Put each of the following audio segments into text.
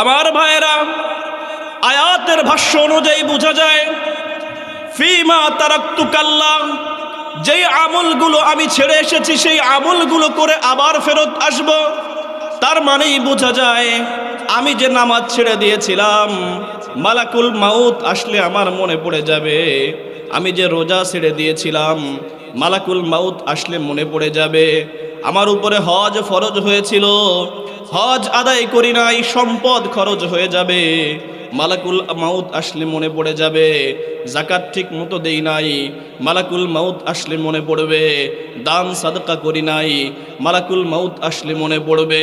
আমার ভাইয়েরা, আয়াতের ভাষ্য অনুযায়ী বোঝা যায়, ফিমা যেই আমলগুলো আমি ছেড়ে এসেছি, সেই আমলগুলো করে আবার ফেরত আসব। তার মানেই বোঝা যায়, আমি যে নামাজ ছেড়ে দিয়েছিলাম, মালাকুল মাউত আসলে আমার মনে পড়ে যাবে। আমি যে রোজা ছেড়ে দিয়েছিলাম, মালাকুল মাউত আসলে মনে পড়ে যাবে। আমার উপরে হজ ফরজ হয়েছিল। হজ আদায় করি নাই, সম্পদ খরচ হয়ে যাবে। মালাকুল মাউত আসলে মনে পড়ে যাবে। জাকাত ঠিক মতো দেই নাই, মালাকুল মাউত আসলে মনে পড়বে। দান সাদকা করি নাই, মালাকুল মাউত আসলে মনে পড়বে।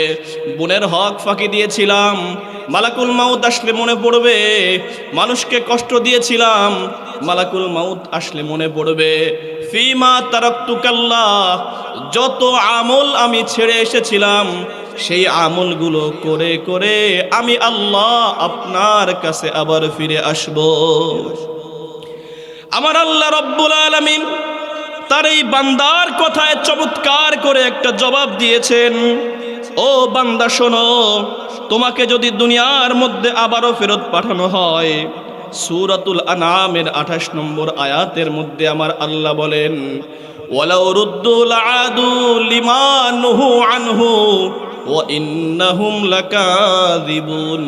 বোনের হক ফাঁকি দিয়েছিলাম, মালাকুল মাউত আসলে মনে পড়বে। মানুষকে কষ্ট দিয়েছিলাম, মালাকুল মাউত আসলে মনে পড়বে। ফিমা তারাক্তুকাল্লা যত আমল আমি ছেড়ে এসেছিলাম, সেই আমলগুলো করে করে আমি আল্লাহ আপনার কাছে আবার ফিরে আসব। আমার আল্লাহ রব্বুল আলমিন তার এই বান্দার কথায় চমৎকার করে একটা জবাব দিয়েছেন, ও বান্দা শোনো, তোমাকে যদি দুনিয়ার মধ্যে আবারও ফেরত পাঠানো হয় সুরাতুল আনামের আঠাশ নম্বর আয়াতের মধ্যে আমার আল্লাহ বলেন আনহু লাকাযিবুন।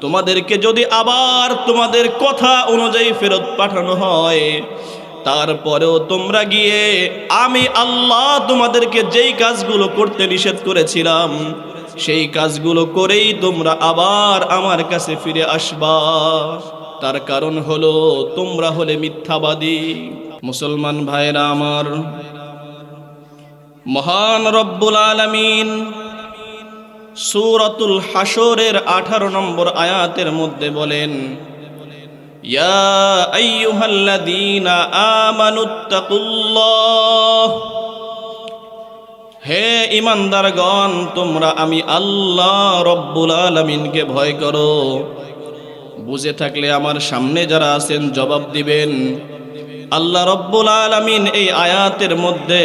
তোমাদেরকে যদি আবার তোমাদের কথা অনুযায়ী ফেরত পাঠানো হয়, তারপরেও তোমরা গিয়ে আমি আল্লাহ তোমাদেরকে যেই কাজগুলো করতে নিষেধ করেছিলাম, সেই কাজগুলো করেই তোমরা আবার আমার কাছে ফিরে আসবা। তার কারণ হলো তোমরা হলে মিথ্যাবাদী। মুসলমান ভাইরা আমার, মহান রব্বুল আলামিন সূরাতুল হাসরের আঠারো নম্বর আয়াতের মধ্যে বলেন, ইয়া আইয়ুহাল্লাযীনা আমানুত্তাকুল্লাহ, হে তোমরা আমি আল্লাহ রব্বুল আলমিনকে ভয় করো। বুঝে থাকলে আমার সামনে যারা আছেন জবাব দিবেন, আল্লাহ রব্বুল আলামিন এই আয়াতের মধ্যে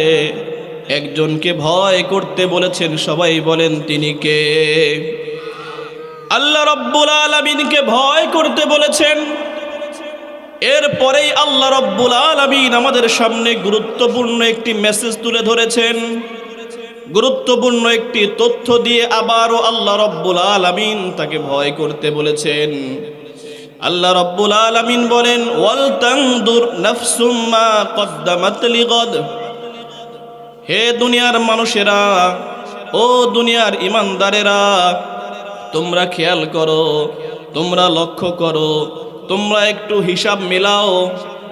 একজনকে ভয় করতে বলেছেন, সবাই বলেন তিনি কে? আল্লাহ রব্বুল আলমিনকে ভয় করতে বলেছেন। এরপরেই আল্লাহ রব্বুল আলমিন আমাদের সামনে গুরুত্বপূর্ণ একটি মেসেজ তুলে ধরেছেন। গুরুত্বপূর্ণ একটি তথ্য দিয়ে আবারও আল্লাহ রব্বুল আলমিন তাকে ভয় করতে বলেছেন। আল্লাহ রব্বুল আলমিন বলেন, ওয়াল তাংদুর নাফসুম্মা কদ্দামাত হে দুনিয়ার মানুষেরা, ও দুনিয়ার ইমানদারেরা, তোমরা খেয়াল করো, তোমরা লক্ষ্য করো, তোমরা একটু হিসাব মিলাও।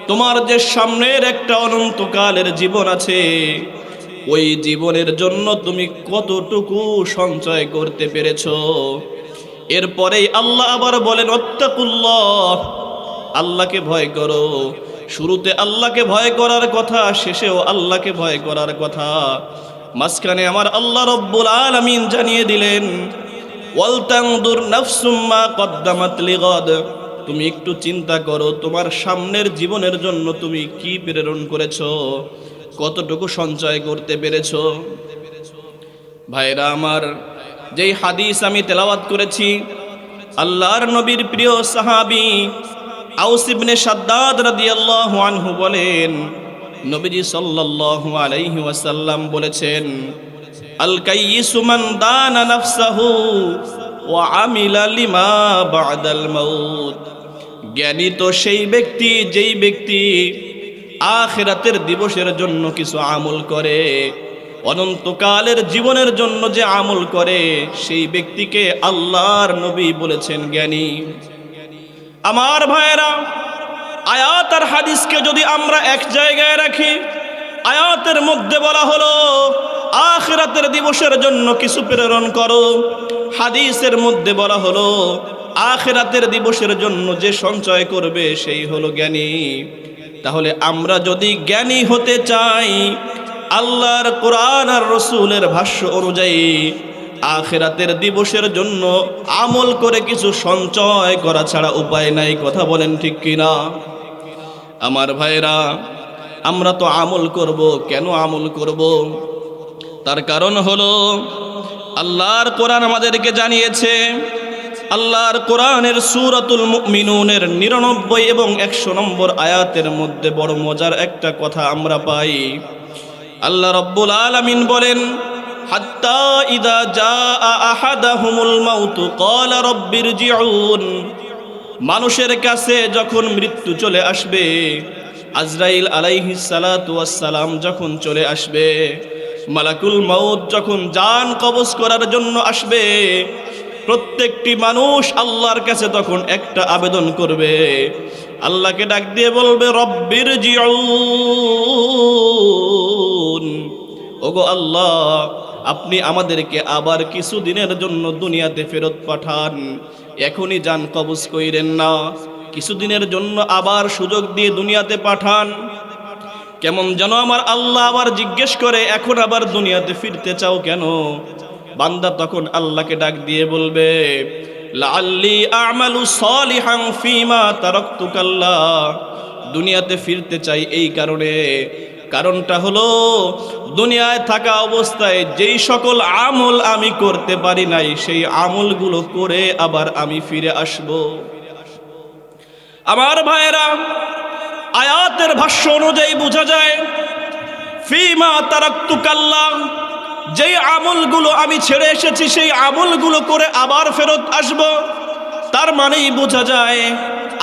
তোমার যে সামনের একটা অনন্তকালের জীবন আছে, ওই জীবনের জন্য তুমি কতটুকু সঞ্চয় করতে পেরেছ? এরপরেই আল্লাহ আবার বলেন অত্যাকুল্লাহ আল্লাহকে ভয় করো। শুরুতে আল্লাহকে ভয় করার কথা, শেষেও আল্লাহকে ভয় করার কথা। মাঝখানে আমার আল্লাহ রব্বুল আলামিন জানিয়ে দিলেন নাফসুম্মা তুমি একটু চিন্তা করো, তোমার সামনের জীবনের জন্য তুমি কি প্রেরণ করেছ? কতটুকু সঞ্চয় করতে পেরেছ? ভাইরা আমার যেই হাদিস আমি তেলাওয়াত করেছি, আল্লাহর নবীর প্রিয় সাহাবি আউসিবনে সাদ্দাদ রাদিয়াল্লাহু আনহু বলেন, নবীজি সাল্লাল্লাহু আলাইহি ওয়াসাল্লাম বলেছেন আল কাইয়িসু মান দানা নাফসাহু ওয়া আমিলা লিমা বাদাল মাউত। জ্ঞানী তো সেই ব্যক্তি যেই ব্যক্তি আখিরাতের দিবসের জন্য কিছু আমল করে। অনন্তকালের জীবনের জন্য যে আমল করে, সেই ব্যক্তিকে আল্লাহর নবী বলেছেন জ্ঞানী। আমার ভাইয়েরা, আয়াত আর হাদিসকে যদি আমরা এক জায়গায় রাখি, আয়াতের মধ্যে বলা হলো, আখিরাতের দিবসের জন্য কিছু প্রেরণ করো। হাদিসের মধ্যে বলা হলো, আখিরাতের দিবসের জন্য যে সঞ্চয় করবে, সেই হলো জ্ঞানী। তাহলে আমরা যদি জ্ঞানী হতে চাই আল্লাহর কোরআন আর রসুলের ভাষ্য অনুযায়ী আখেরাতের দিবসের জন্য আমল করে কিছু সঞ্চয় করা ছাড়া উপায় নাই, কথা বলেন ঠিক কিনা? আমার ভাইরা, আমরা তো আমল করব, কেন আমল করব? তার কারণ হলো, আল্লাহর কোরআন আমাদেরকে জানিয়েছে, আল্লাহর কোরআনের সুরাতুল মিনুনের নিরানব্বই এবং একশো নম্বর আয়াতের মধ্যে বড় মজার একটা কথা আমরা পাই। আল্লাহ রব্বুল আলামিন বলেন ইদা ক্বালা রব্বিরজিউন। মানুষের কাছে যখন মৃত্যু চলে আসবে, আজরাইল আলাইহিস সালাতু সালাম যখন চলে আসবে, মালাকুল মাউত যখন জান কবজ করার জন্য আসবে, প্রত্যেকটি মানুষ আল্লাহর কাছে তখন একটা আবেদন করবে। আল্লাহকে ডাক দিয়ে বলবে রব্বির জিউন ওগো আল্লাহ, আপনি আমাদেরকে আবার কিছু দিনের জন্য দুনিয়াতে ফেরত পাঠান। এখনই যান, কবজ কইরেন না। কিছুদিনের জন্য আবার সুযোগ দিয়ে দুনিয়াতে পাঠান। কেমন যেন আমার আল্লাহ আবার জিজ্ঞেস করে, এখন আবার দুনিয়াতে ফিরতে চাও কেন? বান্দা তখন আল্লাহকে ডাক দিয়ে বলবে লাল্লি ফিমা দুনিয়াতে ফিরতে চাই এই কারণে। কারণটা হলো, দুনিয়ায় থাকা অবস্থায় যেই সকল আমল আমি করতে পারি নাই, সেই আমলগুলো করে আবার আমি ফিরে আসব। আমার ভাইয়েরা, আয়াতের ভাষ্য অনুযায়ী বোঝা যায়, ফিমা তারাক্তু যেই আমলগুলো আমি ছেড়ে এসেছি, সেই আমলগুলো করে আবার ফেরত আসব। তার মানেই বোঝা যায়,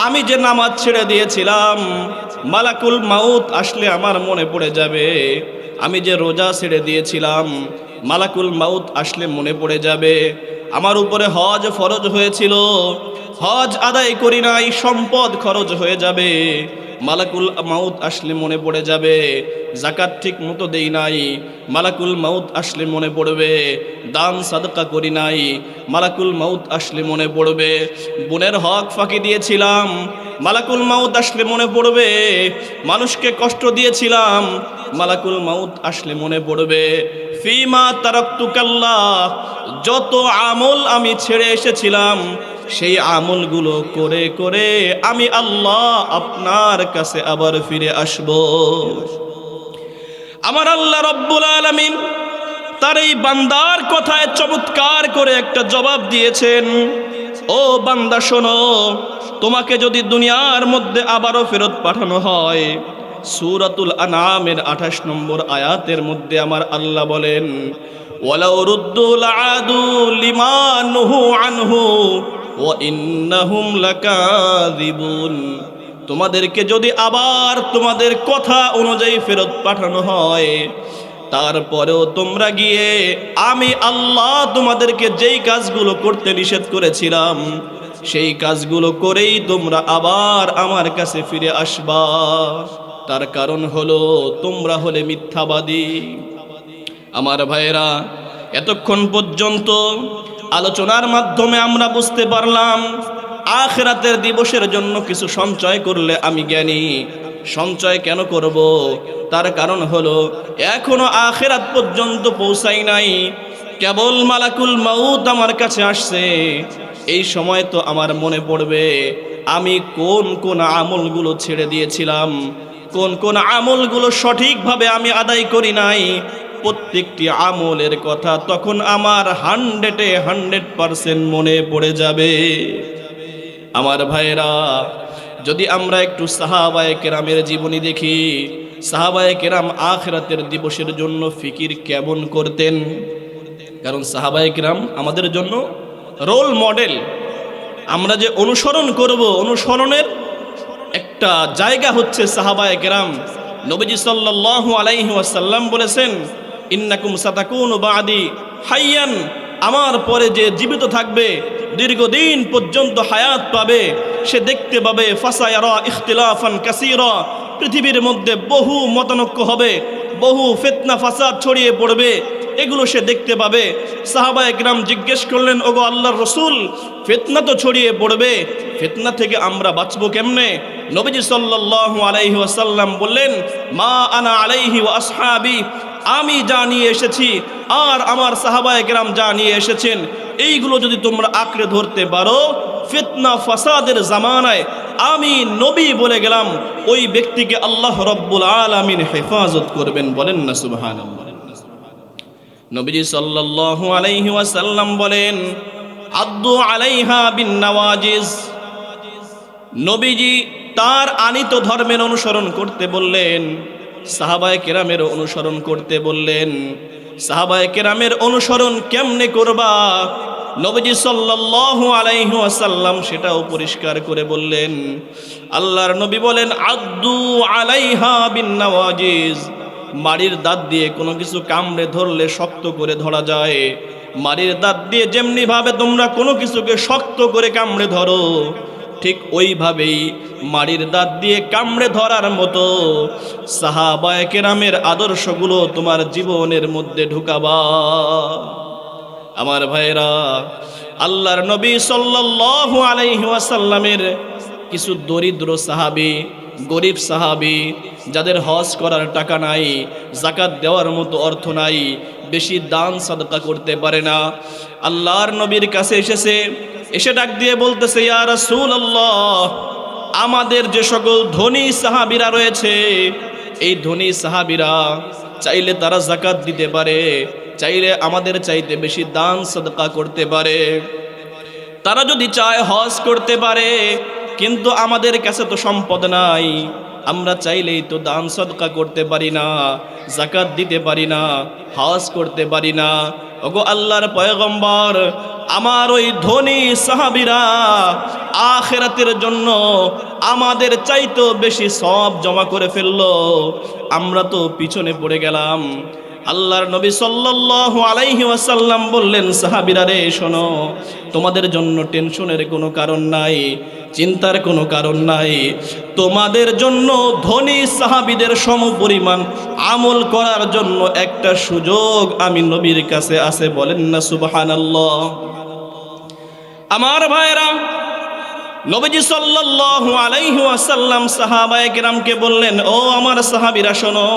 আমি যে নামাজ ছেড়ে দিয়েছিলাম মালাকুল মাউত আসলে আমার মনে পড়ে যাবে। আমি যে রোজা ছেড়ে দিয়েছিলাম, মালাকুল মাউত আসলে মনে পড়ে যাবে। আমার উপরে হজ ফরজ হয়েছিল। হজ আদায় করি নাই, সম্পদ খরচ হয়ে যাবে। মালাকুল মাউত আসলে মনে পড়ে যাবে। জাকাত ঠিক মতো দেই নাই। মালাকুল মাউত আসলে মনে পড়বে। দান সাদকা করি নাই। মালাকুল মাউত আসলে মনে পড়বে। বোনের হক ফাঁকি দিয়েছিলাম। মালাকুল মাউত আসলে মনে পড়বে। মানুষকে কষ্ট দিয়েছিলাম। মালাকুল মাউত আসলে মনে পড়বে। ফিমা তারাক্তুকাল্লাহ, যত আমল আমি ছেড়ে এসেছিলাম সেই আমলগুলো করে করে আমি আল্লাহ আপনার কাছে আবার ফিরে আসব। আমার আল্লাহ রব্বুল আলমিন তার এই বান্দার কথায় চমৎকার করে একটা জবাব দিয়েছেন। ও বান্দা, শোনো, তোমাকে যদি দুনিয়ার মধ্যে আবারও ফেরত পাঠানো হয়, সুরাতুল আনামের আঠাশ নম্বর আয়াতের মধ্যে আমার আল্লাহ বলেন, ওয়ালাউ আদু লিমানহু আনহু ও তোমাদেরকে যদি আবার তোমাদের কথা অনুযায়ী ফেরত পাঠানো হয়, তারপরেও তোমরা গিয়ে আমি আল্লাহ তোমাদেরকে যেই কাজগুলো করতে নিষেধ করেছিলাম, সেই কাজগুলো করেই তোমরা আবার আমার কাছে ফিরে আসবা। তার কারণ হলো তোমরা হলে মিথ্যাবাদী। আমার ভাইয়েরা, এতক্ষণ পর্যন্ত আলোচনার মাধ্যমে আমরা বুঝতে পারলাম, আখেরাতের দিবসের জন্য কিছু সঞ্চয় করলে আমি জ্ঞানী। সঞ্চয় কেন করব? তার কারণ হলো, এখনও আখেরাত পর্যন্ত পৌঁছাই নাই। কেবল মালাকুল মাউত আমার কাছে আসছে। এই সময় তো আমার মনে পড়বে, আমি কোন কোন আমলগুলো ছেড়ে দিয়েছিলাম, কোন কোন আমলগুলো সঠিকভাবে আমি আদায় করি নাই প্রত্যেকটি আমলের কথা তখন আমার হান্ড্রেডে হান্ড্রেড পারসেন্ট মনে পড়ে যাবে। আমার ভাইয়েরা, যদি আমরা একটু সাহাবায় কেরামের জীবনী দেখি, সাহাবায় কেরাম আখরাতের দিবসের জন্য ফিকির কেমন করতেন? কারণ সাহাবায় কেরাম আমাদের জন্য রোল মডেল। আমরা যে অনুসরণ করব, অনুসরণের একটা জায়গা হচ্ছে সাহাবায় কেরাম। নবীজি সাল্লাল্লাহু আলাইহি ওয়াসাল্লাম বলেছেন ইন্নাকুম সাতাকুন বাদি হাইয়ান, আমার পরে যে জীবিত থাকবে, দীর্ঘদিন পর্যন্ত হায়াত পাবে, সে দেখতে পাবে, ফাসায়ারা ইখতিলাফান কাসীরা, পৃথিবীর মধ্যে বহু মতানক্য হবে, বহু ফেতনা ফাসাদ ছড়িয়ে পড়বে, এগুলো সে দেখতে পাবে। সাহাবা একরাম জিজ্ঞেস করলেন, ওগো আল্লাহর রসুল, ফেতনা তো ছড়িয়ে পড়বে, ফেতনা থেকে আমরা বাঁচবো কেমনে? নবীজি সাল্লাল্লাহু আলাইহি ওয়াসাল্লাম বললেন, মা আনা আলাইহি ওয়া আসহাবি আমি যা নিয়ে এসেছি, আর আমার সাহাবায়ে কেরাম যা নিয়ে এসেছেন, এইগুলো যদি তোমরা আঁকড়ে ধরতে পারো, ফিতনা ফাসাদের জামানায় আমি নবী বলে গেলাম, ওই ব্যক্তিকে আল্লাহ রব্বুল আলামিন হেফাজত করবেন বলেন না সুবহানাল্লাহ। নবীজি সাল্লাল্লাহু আলাইহি ওয়াসাল্লাম বলেন, আদ্দু আলাইহা বিন নওয়াজিজ। নবীজি তার আনিত ধর্মের অনুসরণ করতে বললেন সাহাবায় কেরামের অনুসরণ করতে বললেন, সাহাবায় কেরামের অনুসরণ কেমনে করবা? নবীজি সাল্লাল্লাহু আলাইহি ওয়াসাল্লাম সেটাও পরিষ্কার করে বললেন, আল্লাহর নবী বলেন, আদ্দু আলাইহা বিন নওয়াজিজ। মাড়ির দাঁত দিয়ে কোনো কিছু কামড়ে ধরলে শক্ত করে ধরা যায়। মাড়ির দাঁত দিয়ে যেমনি ভাবে তোমরা কোনো কিছুকে শক্ত করে কামড়ে ধরো ঠিক ওইভাবেই মাড়ির দাঁত দিয়ে কামড়ে ধরার মতো সাহাবায় কেরামের আদর্শগুলো তোমার জীবনের মধ্যে ঢুকাবা। আমার ভাইরা আল্লাহর নবী সাল্লাল্লাহু আলাইহি ওয়াসাল্লামের কিছু দরিদ্র সাহাবী, গরিব সাহাবী, যাদের হজ করার টাকা নাই জাকাত দেওয়ার মতো অর্থ নাই, বেশি দান সাদকা করতে পারে না। আল্লাহর নবীর কাছে এসেছে এসে ডাক দিয়ে বলতেছে, ইয়া রাসূলুল্লাহ, আমাদের যে সকল ধনী সাহাবিরা রয়েছে, এই ধনী সাহাবিরা চাইলে তারা জাকাত দিতে পারে, চাইলে আমাদের চাইতে বেশি দান, সদকা করতে পারে। তারা যদি চায় হজ করতে পারে, কিন্তু আমাদের কাছে তো সম্পদ নাই। আমরা চাইলেই তো দান সদকা করতে পারি না জাকাত দিতে পারি না, হজ করতে পারি না। ওগো আল্লাহর পয়গম্বর, আমার ওই ধনী সাহাবিরা আখেরাতের জন্য আমাদের চাইতো বেশি সব জমা করে ফেলল। আমরা তো পিছনে পড়ে গেলাম। আল্লাহর নবী সাল্লাল্লাহু আলাইহি ওয়াসাল্লাম বললেন, সাহাবীরা রে, শোনো, তোমাদের জন্য টেনশনের কোনো কারণ নাই। চিন্তার কোনো কারণ নাই। তোমাদের জন্য ধনী সাহাবীদের সমপরিমাণ আমল করার জন্য একটা সুযোগ আমি নবীর কাছে আছে, বলেন না, সুবহানাল্লাহ। আমার ভাইরা নবীজি সাল্লাল্লাহু আলাইহি ওয়াসাল্লাম সাহাবায়ে কেরামকে বললেন, ও আমার সাহাবীরা, শোনো,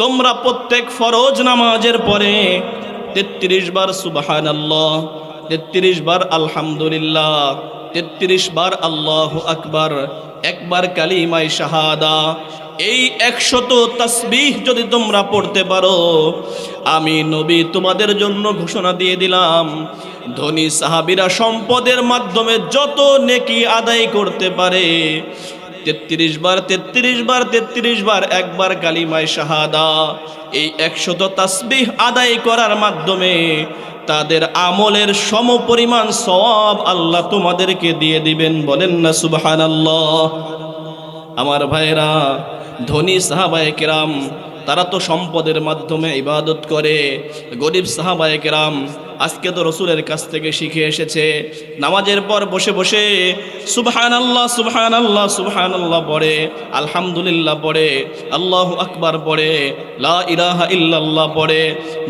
তোমরা প্রত্যেক ফরজ নামাজের পরে তেত্রিশ বার সুবাহান তেত্রিশ বার আলহামদুলিল্লাহ তেত্রিশ বার আল্লাহ আকবার, একবার কালিমাই শাহাদা। এই একশত তসবিহ যদি তোমরা পড়তে পারো, আমি নবী তোমাদের জন্য ঘোষণা দিয়ে দিলাম, ধনী সাহাবিরা সম্পদের মাধ্যমে যত নেকি আদায় করতে পারে, তেত্রিশ বার তেত্রিশ বার তেত্রিশ বার একবার কালিমায় শাহাদা। এই একশত তাসবিহ আদায় করার মাধ্যমে তাদের আমলের সম পরিমাণ সব আল্লাহ তোমাদেরকে দিয়ে দিবেন। বলেন না সুবহান আমার ভাইরা ধনী সাহাবায় কেরাম তারা তো সম্পদের মাধ্যমে ইবাদত করে। গরিব সাহাবায়ে কেরাম আজকে তো রসুলের কাছ থেকে শিখে এসেছে। নামাজের পর বসে বসে সুবহান আল্লাহ সুবহান আল্লাহ সুবহান আল্লাহ পড়ে, আলহামদুলিল্লাহ পড়ে, আল্লাহ আকবার পড়ে, লা ইলাহা ইল্লাল্লাহ পড়ে।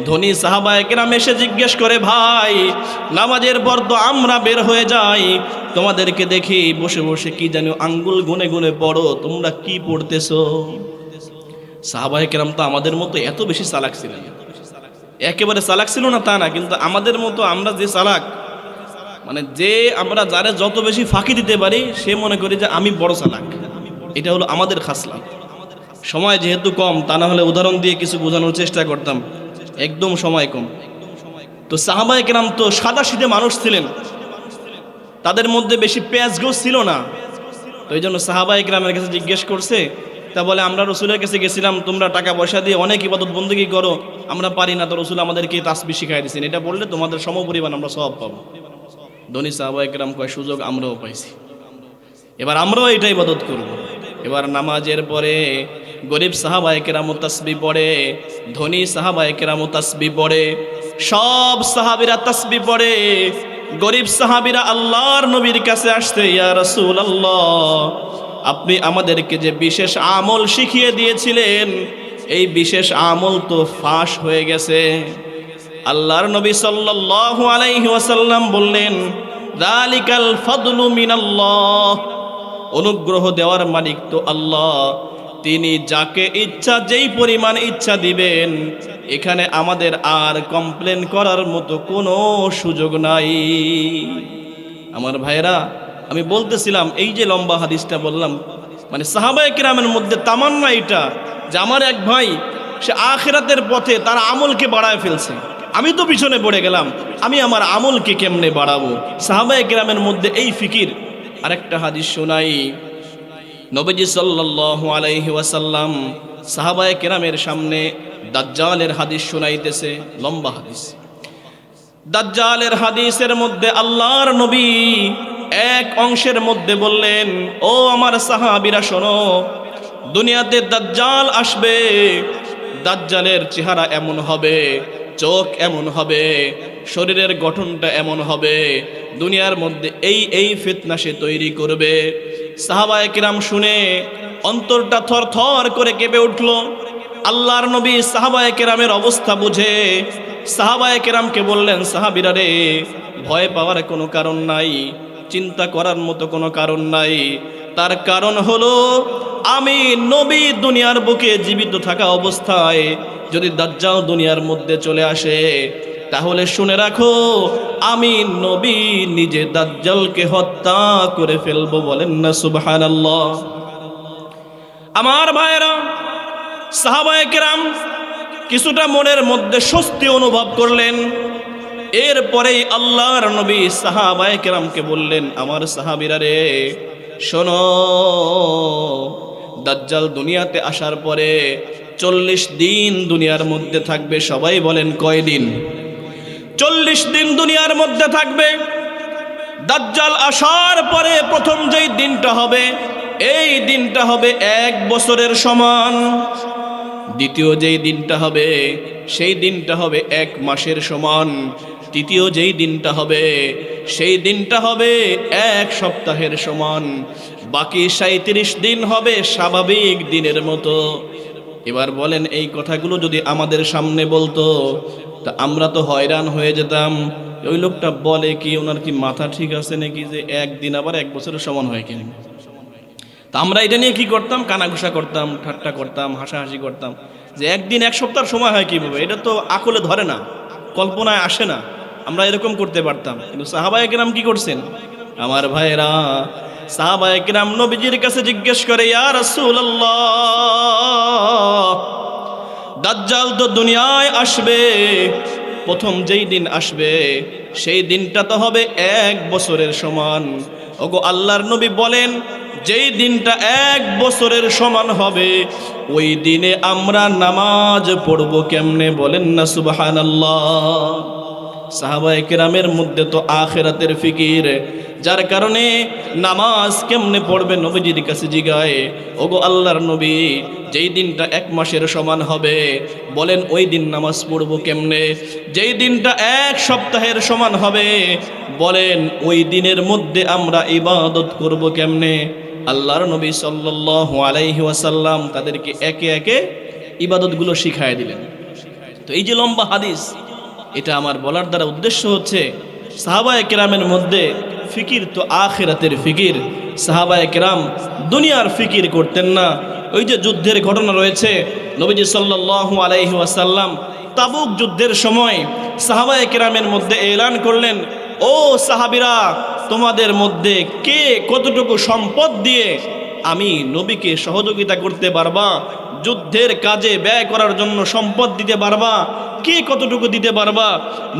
ধনী সাহাবায়ে কেরাম এসে জিজ্ঞেস করে, ভাই, নামাজের পর তো আমরা বের হয়ে যাই। তোমাদেরকে দেখি বসে বসে কি জানো আঙ্গুল গুনে গুনে পড়ো, তোমরা কি পড়তেছো? সাহাবাহে কেরাম তো আমাদের মতো এত বেশি চালাক ছিলেন। একেবারে চালাক ছিল না তা না, কিন্তু আমাদের মতো আমরা যে চালাক মানে যে আমরা যারে যত বেশি ফাঁকি দিতে পারি, সে মনে করি যে আমি বড় চালাক। এটা হলো আমাদের খাসলা। সময় যেহেতু কম, তা না হলে উদাহরণ দিয়ে কিছু বোঝানোর চেষ্টা করতাম। একদম সময় কম। তো সাহাবায় কেরাম তো সাদা শীতে মানুষ ছিলেন। তাদের মধ্যে বেশি পেঁয়াজগো ছিল না। তো এই জন্য সাহাবাই গ্রামের কাছে জিজ্ঞেস করছে তা বলে, আমরা রসুলের কাছে গেছিলাম, তোমরা টাকা পয়সা দিয়ে অনেক ইবাদত বন্দী করো, আমরা পারি না। তো রসুল আমাদেরকে তাসবি শিখাই দিয়েছেন এটা বললে তোমাদের সমপরিমাণ আমরা সব পাবো। ধনী সাহাবাই গ্রাম কয়, সুযোগ আমরাও পাইছি। এবার আমরাও এটা ইবাদত করব। এবার নামাজের পরে গরিব সাহাবাই কেরাম তাসবি পড়ে, ধনী সাহাবাই কেরাম তাসবি পড়ে, সব সাহাবিরা তাসবি পড়ে। গরিব সাহাবিরা আল্লাহর নবীর কাছে আসতে ইয়া রাসূল আল্লাহ আপনি আমাদেরকে যে বিশেষ আমল শিখিয়ে দিয়েছিলেন, এই বিশেষ আমল তো ফাঁস হয়ে গেছে। আল্লাহর নবী সাল্লাল্লাহু আলাইহি ওয়াসাল্লাম বললেন, দালিকাল ফাদলু মিনাল্লাহ। অনুগ্রহ দেওয়ার মালিক তো আল্লাহ। তিনি যাকে ইচ্ছা, যেই পরিমাণ ইচ্ছা দিবেন, এখানে আমাদের আর কমপ্লেন করার মতো কোনো সুযোগ নাই। আমার ভাইরা আমি বলতেছিলাম, এই যে লম্বা হাদিসটা বললাম মানে সাহাবায় কিরামের মধ্যে তামান্না এটা যে আমার এক ভাই, সে আখেরাতের পথে তার আমলকে বাড়ায় ফেলছে। আমি তো পিছনে পড়ে গেলাম, আমি আমার আমলকে কেমনে বাড়াবো? সাহাবায়ে গ্রামের মধ্যে এই ফিকির। আরেকটা হাদিস শোনাই। নবীজি সাল্লাল্লাহু আলাইহি ওয়াসাল্লাম সাহাবায়ে কেরামের সামনে দাজ্জালের হাদিস শোনাইতেছে, লম্বা হাদিস। দাজ্জালের হাদিসের মধ্যে আল্লাহর নবী এক অংশের মধ্যে বললেন, ও আমার সাহাবীরা, শোনো, দুনিয়াতে দাজ্জাল আসবে, দাজ্জালের চেহারা এমন হবে, চোখ এমন হবে, শরীরের গঠনটা এমন হবে, দুনিয়ার মধ্যে এই এই ফিতনা সে তৈরি করবে। সাহাবায়ে কিরাম শুনে অন্তরটা থর থর করে কেঁপে উঠল। আল্লাহর নবী সাহাবায়ে কেরামের অবস্থা বুঝে সাহাবায়ে কেরামকে বললেন, সাহাবিরা রে, ভয় পাওয়ার কোনো কারণ নাই। চিন্তা করার মতো কোনো কারণ নাই। তার কারণ হলো, আমি নবী দুনিয়ার বুকে জীবিত থাকা অবস্থায় যদি দাজ্জাল দুনিয়ার মধ্যে চলে আসে, তাহলে শুনে রাখো, আমি নবী নিজে দাজ্জালকে হত্যা করে ফেলব বলেন না, সুবহানাল্লাহ। আমার ভাইয়েরা, সাহাবায়ে কেরাম কিছুটা মনের মধ্যে স্বস্তি অনুভব করলেন। এরপরেই আল্লাহর নবী সাহাবায়ে কেরামকে বললেন, আমার সাহাবিরা রে, শোনো, দাজ্জাল দুনিয়াতে আসার পরে চল্লিশ দিন দুনিয়ার মধ্যে থাকবে, সবাই বলেন কয় দিন? চল্লিশ দিন দুনিয়ার মধ্যে থাকবে, দাজ্জাল আসার পরে প্রথম যেই দিনটা হবে, এই দিনটা হবে এক বছরের সমান। দ্বিতীয় যেই দিনটা হবে, সেই দিনটা হবে এক মাসের সমান। তৃতীয় যেই দিনটা হবে, সেই দিনটা হবে এক সপ্তাহের সমান। বাকি সাঁত্রিশ দিন হবে স্বাভাবিক দিনের মতো। এবার বলেন, এই কথাগুলো যদি আমাদের সামনে বলতো, তা আমরা তো হয়রান হয়ে যেতাম। ওই লোকটা বলে কি, ওনার কি মাথা ঠিক আছে নাকি যে একদিন আবার এক বছরের সমান হয় কিনা? তা আমরা এটা নিয়ে কি করতাম? কানাঘুষা করতাম, ঠাট্টা করতাম, হাসাহাসি করতাম। যে একদিন এক সপ্তাহ সময় হয় কীভাবে? এটা তো আকলে ধরে না, কল্পনায় আসে না। আমরা এরকম করতে পারতাম। কিন্তু সাহাবায়ে কিরাম কি করছেন? আমার ভাইয়েরা, সাহাবায়ে কিরাম নবীজির কাছে জিজ্ঞেস করে, ইয়া রাসূলুল্লাহ, দাজ্জাল তো দুনিয়ায় আসবে, প্রথম যেই দিন আসবে, সেই দিনটা তো হবে এক বছরের সমান। ওগো আল্লাহর নবী বলেন, যেই দিনটা এক বছরের সমান হবে, ওই দিনে আমরা নামাজ পড়ব কেমনে বলেন না সুবহানাল্লাহ। সাহাবায় কেরামের মধ্যে তো আখেরাতের ফিকির যার কারণে নামাজ কেমনে পড়বে নবীজির কাছে জিগায়, ওগো আল্লাহর নবী, যেই দিনটা এক মাসের সমান হবে, বলেন ওই দিন নামাজ পড়ব কেমনে? যেই দিনটা এক সপ্তাহের সমান হবে, বলেন ওই দিনের মধ্যে আমরা ইবাদত করব কেমনে? আল্লাহর নবী সাল্লাল্লাহু আলাইহি ওয়াসাল্লাম তাদেরকে একে একে ইবাদতগুলো শিখায় দিলেন। তো এই যে লম্বা হাদিস, এটা আমার বলার দ্বারা উদ্দেশ্য হচ্ছে, সাহাবায়ে কেরামের মধ্যে ফিকির তো আখেরাতের ফিকির। সাহাবায়ে কেরাম দুনিয়ার ফিকির করতেন না। ওই যে যুদ্ধের ঘটনা রয়েছে, নবীজি সাল্লাল্লাহু আলাইহি ওয়াসাল্লাম তাবুক যুদ্ধের সময় সাহাবায়ে কেরামের মধ্যে এলান করলেন, ও সাহাবিরা, তোমাদের মধ্যে কে কতটুকু সম্পদ দিয়ে আমি নবীকে সহযোগিতা করতে পারবা? যুদ্ধের কাজে ব্যয় করার জন্য সম্পদ দিতে পারবা? কে কতটুকু দিতে পারবা?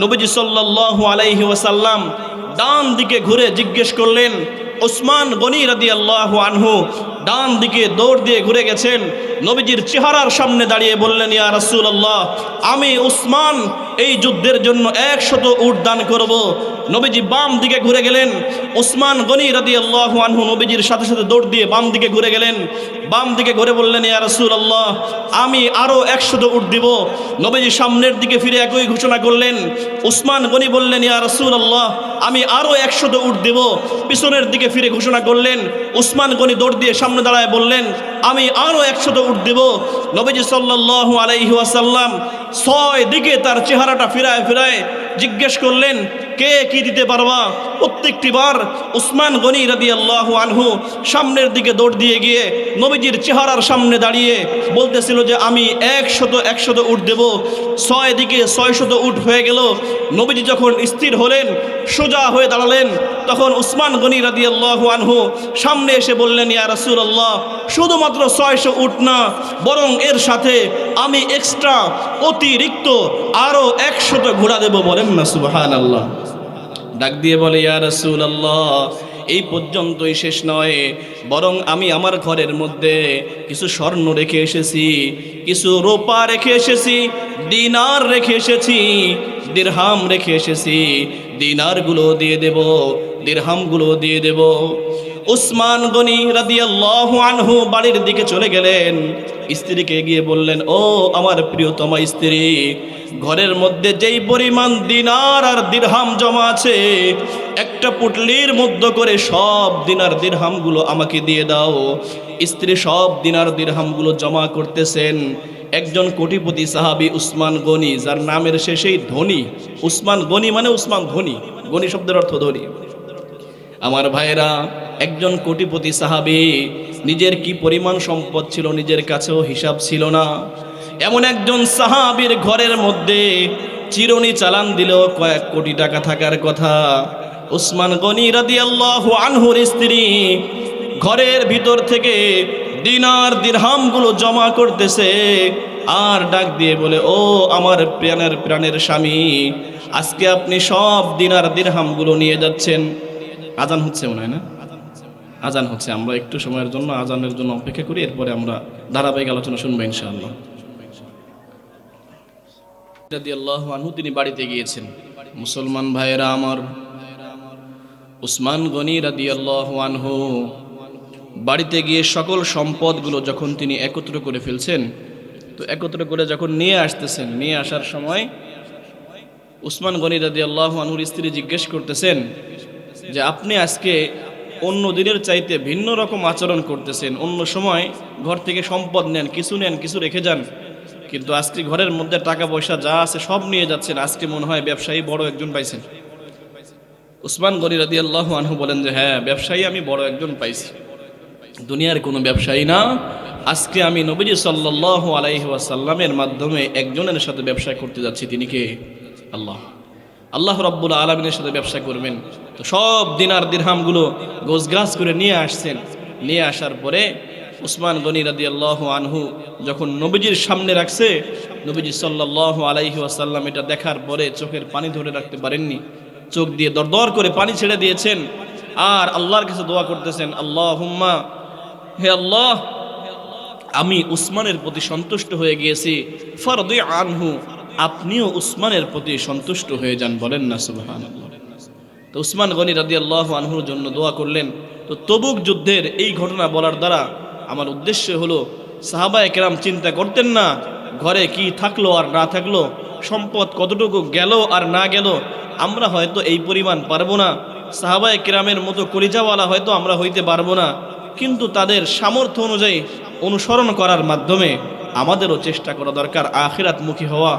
নবীজি সাল্লাল্লাহু আলাইহি ওয়াসাল্লাম ডান দিকে ঘুরে জিজ্ঞেস করলেন ওসমান গনি রাদি আল্লাহ আনহু ডান দিকে দৌড় দিয়ে ঘুরে গেছেন। নবীজির চেহারার সামনে দাঁড়িয়ে বললেন, ইয়া রাসূলুল্লাহ, আমি উসমান, এই যুদ্ধের জন্য একশত উট দান করব। নবীজি বাম দিকে ঘুরে গেলেন। ওসমান গনি রাদি আল্লাহ আনহু নবীজির সাথে সাথে দৌড় দিয়ে বাম দিকে ঘুরে গেলেন। বাম দিকে ঘুরে বললেন, ইয়া রাসূলুল্লাহ, আমি আরও একশত উট দিব। নবীজি সামনের দিকে ফিরে একই ঘোষণা করলেন। ওসমান গনি বললেন, ইয়া রাসূলুল্লাহ, আমি আরও একশত উট দিব। পিছনের দিকে ফিরে ঘোষণা করলেন। উসমান গনি দৌড় দিয়ে সামনে দাঁড়ায় বললেন আমি আরও একশত উট দেব। নবীজি সাল্লাল্লাহু আলাইহি ওয়াসাল্লাম ছয় দিকে তার চেহারাটা ফিরায় ফিরায় জিজ্ঞেস করলেন, কে কি দিতে পারবা? প্রত্যেকটি বার উসমান গনি রাদি আল্লাহ আনহু সামনের দিকে দৌড় দিয়ে গিয়ে নবীজির চেহারার সামনে দাঁড়িয়ে বলতেছিল যে, আমি একশত একশত উঠ দেব। ছয় দিকে ছয় শত উঠ হয়ে গেল। নবীজি যখন স্থির হলেন, সোজা হয়ে দাঁড়ালেন, তখন উসমান গনি রাদি আল্লাহ আনহু সামনে এসে বললেন, ইয়া রাসুল আল্লাহ শুধুমাত্র ছয়শো উঠ না, বরং এর সাথে আমি এক্সট্রা অতিরিক্ত আরও একশোটা ঘোড়া দেব বলেন না সুবাহান আল্লাহ ডাক দিয়ে বলে, ইয়া রাসূল আল্লাহ এই পর্যন্তই শেষ নয়। বরং আমি আমার ঘরের মধ্যে কিছু স্বর্ণ রেখে এসেছি, কিছু রোপা রেখে এসেছি, দিনার রেখে এসেছি, দিরহাম রেখে এসেছি। দিনারগুলো দিয়ে দেব, দিরহামগুলো দিয়ে দেব। উসমান গনি রাদিয়াল্লাহু আনহু বাড়ির দিকে চলে গেলেন। স্ত্রীকে গিয়ে বললেন, ও আমার প্রিয়তমা স্ত্রী, ঘরের মধ্যে যেই পরিমাণ দিনার আর দিরহাম জমা আছে, একটা পুটলির মধ্যে করে সব দিনার দিরহামগুলো আমাকে দিয়ে দাও। স্ত্রী সব দিনার দিরহামগুলো জমা করতেছেন। একজন কোটিপতি সাহাবী উসমান গনি, যার নামের শেষেই ধনী। উসমান গনি মানে উসমান ধনী। গনি শব্দের অর্থ ধনী। আমার ভাইয়েরা একজন কোটিপতি সাহাবী, নিজের কি পরিমাণ সম্পদ ছিল নিজের কাছেও হিসাব ছিল না। এমন একজন সাহাবীর ঘরের মধ্যে চিরনি চালান দিল কয়েক কোটি টাকা থাকার কথা। উসমান গনি রাদিয়াল্লাহু আনহুর স্ত্রী ঘরের ভিতর থেকে দিনার দিরহামগুলো জমা করতেছে, আর ডাক দিয়ে বলে, ও আমার প্রাণের প্রাণের স্বামী, আজকে আপনি সব দিনার দিরহামগুলো নিয়ে যাচ্ছেন। আজান হচ্ছে মনে হয় না? আজান হচ্ছে, আমরা একটু সময়ের জন্য আজানের জন্য অপেক্ষা করি, এরপরে আমরা ধারাবাহিক আলোচনা শুনব ইনশাআল্লাহ। তিনি বাড়িতে গিয়েছেন। মুসলমান ভাইয়েরা আমার, উসমান গনি রাদিয়াল্লাহু আনহু, বাড়িতে গিয়ে সকল সম্পদগুলো যখন তিনি একত্র করে ফেলছেন, তো একত্র করে যখন নিয়ে আসতেছেন, নিয়ে আসার সময় উসমান গনি রাদিয়াল্লাহু আনহুর স্ত্রী জিজ্ঞেস করতেছেন যে, আপনি আজকে অন্য দিনের চাইতে ভিন্ন রকম আচরণ করতেছেন। অন্য সময় ঘর থেকে সম্পদ নেন, কিছু নেন, কিছু রেখে যান। কিন্তু আজকে ঘরের মধ্যে টাকা পয়সা যা আছে সব নিয়ে যাচ্ছেন। আজকে মনে হয় ব্যবসায়ী বড় একজন পাইছেন। উসমান গনি রাদি আল্লাহ আনহু বলেন যে হ্যাঁ ব্যবসায়ী আমি বড় একজন পাইছি। দুনিয়ার কোনো ব্যবসায়ী না। আজকে আমি নবীজি সাল্লাহ আলাইহি ওয়াসাল্লামের মাধ্যমে একজনের সাথে ব্যবসা করতে যাচ্ছি। তিনি কে? আল্লাহ। আল্লাহ রব্বুল আলমিনের সাথে ব্যবসা করবেন। তো সব দিনার দিরহামগুলো গোছগাছ করে নিয়ে আসছেন। নিয়ে আসার পরে উসমান গনি রাদি আল্লাহ আনহু যখন নবীজির সামনে রাখছে, নবীজি সাল্লাহ আলাইহি ওয়াসাল্লাম এটা দেখার পরে চোখের পানি ধরে রাখতে পারেননি। চোখ দিয়ে দরদর করে পানি ছেড়ে দিয়েছেন। আর আল্লাহর কাছে দোয়া করতেছেন আল্লাহ হুম্মা হে আল্লাহ, আমি উসমানের প্রতি সন্তুষ্ট হয়ে গিয়েছি। ফরদে আনহু আপনিও উসমানের প্রতি সন্তুষ্ট হয়ে যান, বলেন না সুবহান তো উসমান গনি রাদি আল্লাহ আনহুর জন্য দোয়া করলেন, তো তবুক যুদ্ধের এই ঘটনা বলার দ্বারা আমার উদ্দেশ্য হলো, সাহাবায় কেরাম চিন্তা করতেন না, ঘরে কি থাকল আর না থাকল, সম্পদ কতটুকু গেল আর না গেল, আমরা হয়তো এই পরিমাণ পারব না, সাহাবায় কেরামের মতো কলিজাওয়ালা হয়তো আমরা হইতে পারব না, কিন্তু তাদের সামর্থ্য অনুযায়ী অনুসরণ করার মাধ্যমে আমাদেরও চেষ্টা করা দরকার, আখিরাতমুখী হওয়া।